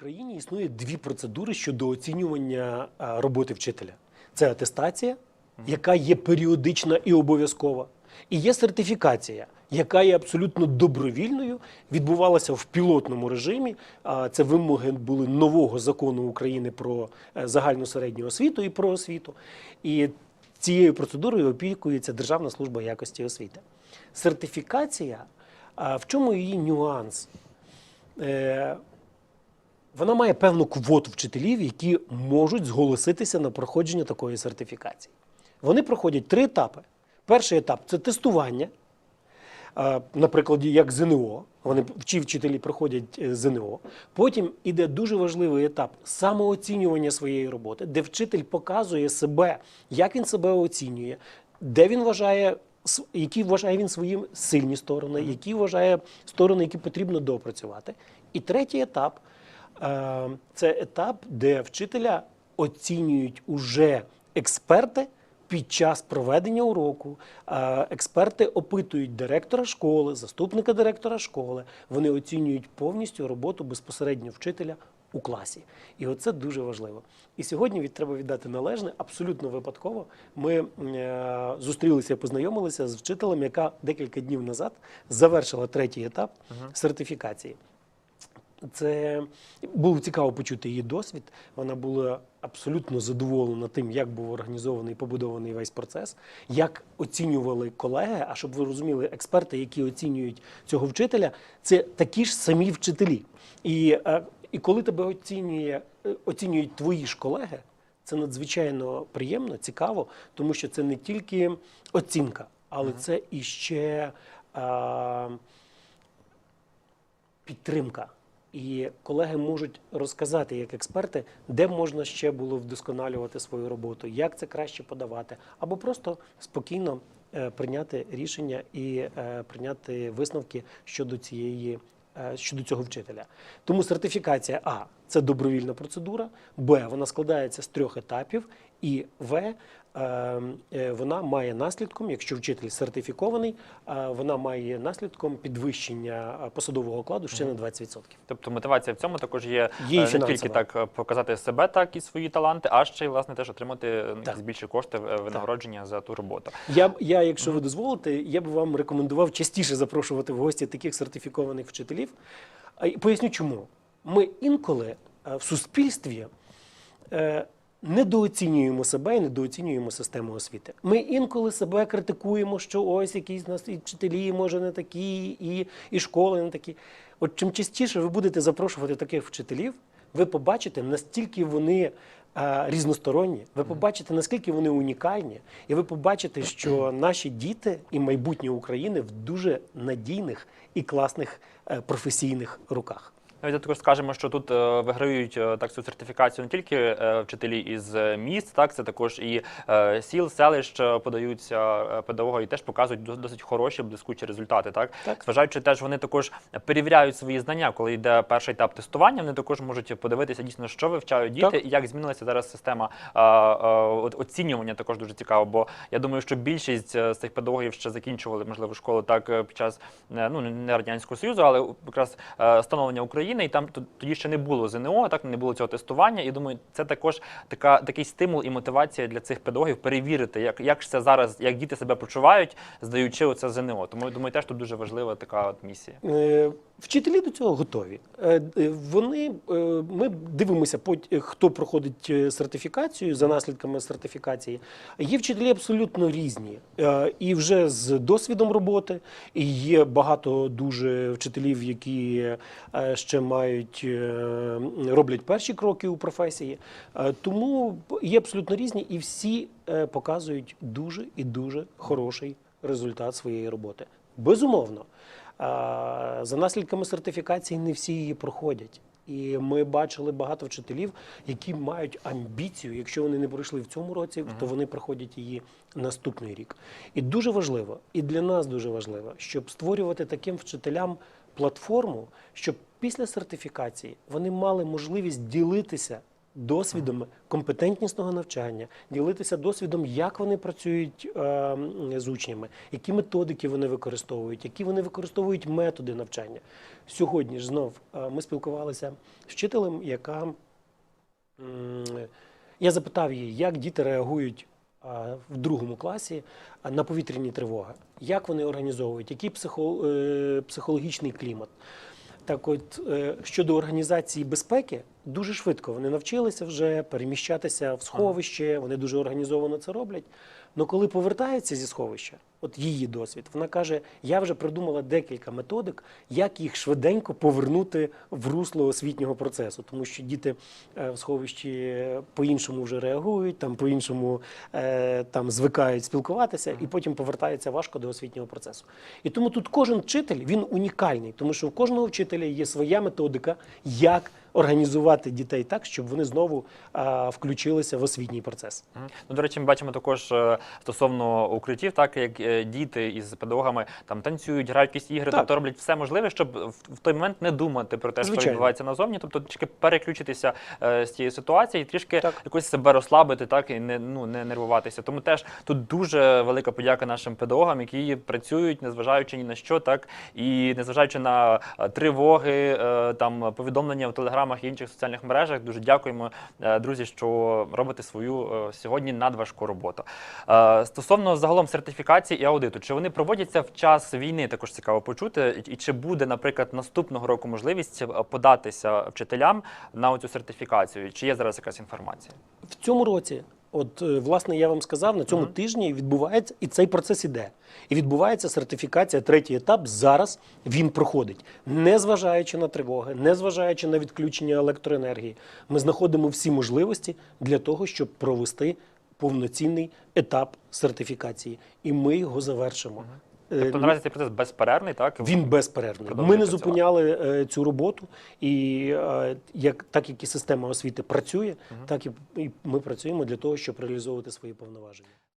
Україні існує дві процедури щодо оцінювання роботи вчителя: це атестація, яка є періодична і обов'язкова, і є сертифікація, яка є абсолютно добровільною, відбувалася в пілотному режимі. Це вимоги були нового закону України про е, загальну середню освіту і про освіту. І цією процедурою опікується Державна служба якості освіти. Сертифікація, в чому її нюанс? Вона має певну квоту вчителів, які можуть зголоситися на проходження такої сертифікації. Вони проходять три етапи. Перший етап це тестування. На прикладі як ЗНО, вони вчі вчителі проходять е, ЗНО. Потім іде дуже важливий етап самооцінювання своєї роботи, де вчитель показує себе, як він себе оцінює, де він вважає, які вважає він свої сильні сторони, які вважає сторони, які потрібно доопрацювати. І третій етап це етап, де вчителя оцінюють уже експерти під час проведення уроку. Е, Експерти опитують директора школи, заступника директора школи. Вони оцінюють повністю роботу безпосередньо вчителя у класі. І оце дуже важливо. І сьогодні від треба віддати належне, абсолютно випадково. Ми е, зустрілися, познайомилися з вчителем, яка декілька днів назад завершила третій етап сертифікації. Це було цікаво почути її досвід. Вона була абсолютно задоволена тим, як був організований побудований весь процес, як оцінювали колеги. А щоб ви розуміли, експерти, які оцінюють цього вчителя, це такі ж самі вчителі. І, е, і коли тебе оцінює, е, оцінюють твої ж колеги, це надзвичайно приємно, цікаво, тому що це не тільки оцінка, але це іще. Е, підтримка. І колеги можуть розказати як експерти, де можна ще було вдосконалювати свою роботу, як це краще подавати, або просто спокійно е, прийняти рішення і е, прийняти висновки щодо цієї. е, Щодо цього вчителя, тому сертифікація А це добровільна процедура, Б вона складається з трьох етапів, і В е, е, вона має наслідком, якщо вчитель сертифікований, е, вона має наслідком підвищення посадового окладу ще на 20%. Тобто мотивація в цьому також є, Є не фінансова. тільки так показати себе, так і свої таланти, а ще й власне теж отримати Так. якісь більші кошти винагородження за ту роботу. Я, я, якщо ви дозволите, я б вам рекомендував частіше запрошувати в гості таких сертифікованих вчителів. Поясню чому. Ми інколи е, в суспільстві е, недооцінюємо себе і недооцінюємо систему освіти. Ми інколи себе критикуємо, що ось якісь нас і вчителі, може, не такі, і, і школи не такі. От чим частіше ви будете запрошувати таких вчителів, ви побачите, настільки вони е, різносторонні, ви побачите, наскільки вони унікальні, і ви побачите, що наші діти і майбутнє України в дуже надійних і класних професійних руках. Навіть також скажемо, що тут е, виграють е, так цю сертифікацію не тільки е, вчителі із міст, так це також і сіл, селищ подаються педагоги і теж показують дос- досить хороші, блискучі результати. Так, Так. зважаючи теж вони також перевіряють свої знання, коли йде перший етап тестування. Вони також можуть подивитися дійсно, що вивчають діти, Так. і як змінилася зараз система оцінювання. Також дуже цікаво. Бо я думаю, що більшість з цих педагогів ще закінчували можливо школу так під час ну не радянського союзу, але якраз становлення України, і там тоді ще не було ЗНО, так не було цього тестування. І думаю, це також така такий стимул і мотивація для цих педагогів перевірити, як, як це зараз, як діти себе почувають, здаючи оце ЗНО. Тому думаю, теж тут дуже важлива така от місія. Е, Вчителі до цього готові. Е, е, Вони ми дивимося, хто проходить сертифікацію за наслідками сертифікації. Є вчителі абсолютно різні, і вже з досвідом роботи, і є багато дуже вчителів, які е, мають е, роблять перші кроки у професії. Е, Тому є абсолютно різні, і всі е, показують дуже і дуже хороший результат своєї роботи. Безумовно. За наслідками сертифікації не всі її проходять. І ми бачили багато вчителів, які мають амбіцію. Якщо вони не пройшли в цьому році, то вони проходять її наступний рік. І дуже важливо, і для нас дуже важливо, щоб створювати таким вчителям платформу, щоб після сертифікації вони мали можливість ділитися досвідом компетентнісного навчання, ділитися досвідом, як вони працюють е, з учнями, які методики вони використовують, які вони використовують методи навчання. Сьогодні ж знов е, ми спілкувалися з вчителем, яка я запитав її, як діти реагують в другому класі на повітряні тривоги, як вони організовують, який е, психологічний клімат. Так, от е, щодо організації безпеки, дуже швидко вони навчилися вже переміщатися в сховище, вони дуже організовано це роблять. Але коли повертаються зі сховища, от її досвід, вона каже: я вже придумала декілька методик, як їх швиденько повернути в русло освітнього процесу, тому що діти е, в сховищі по-іншому вже реагують, там по-іншому е, там звикають спілкуватися, і потім повертаються важко до освітнього процесу. І тому тут кожен вчитель він унікальний, тому що у кожного вчителя є своя методика, як організувати дітей так, щоб вони знову а, включилися в освітній процес. Ну, до речі, ми бачимо також е, стосовно укриттів, так як е, діти із педагогами там танцюють, грають якісь ігри, тобто роблять все можливе, щоб в, той момент не думати про те, що відбувається назовні, тобто трішки переключитися е, з цієї ситуації, і трішки Так. якось себе розслабити, так і не ну не нервуватися. Тому теж тут дуже велика подяка нашим педагогам, які працюють, незважаючи ні на що, так і незважаючи на тривоги, е, там повідомлення в телеграмах і інших соціальних мережах. Дуже дякуємо, е, друзі, що робите свою е, сьогодні надважку роботу. Е, Стосовно загалом сертифікації і аудиту, чи вони проводяться в час війни? Також цікаво почути. І чи буде, наприклад, наступного року можливість податися вчителям на цю сертифікацію? Чи є зараз якась інформація? В цьому році, от е, власне, я вам сказав, на цьому тижні відбувається і цей процес іде. І відбувається сертифікація, третій етап. Зараз він проходить, незважаючи на тривоги, незважаючи на відключення електроенергії. Ми знаходимо всі можливості для того, щоб провести повноцінний етап сертифікації, і ми його завершимо. Е, Тобто наразі цей процес безперервний, так? Він безперервний. Ми не зупиняли е, цю роботу, і е, як так як і система освіти працює, так і, і ми працюємо для того, щоб реалізовувати свої повноваження.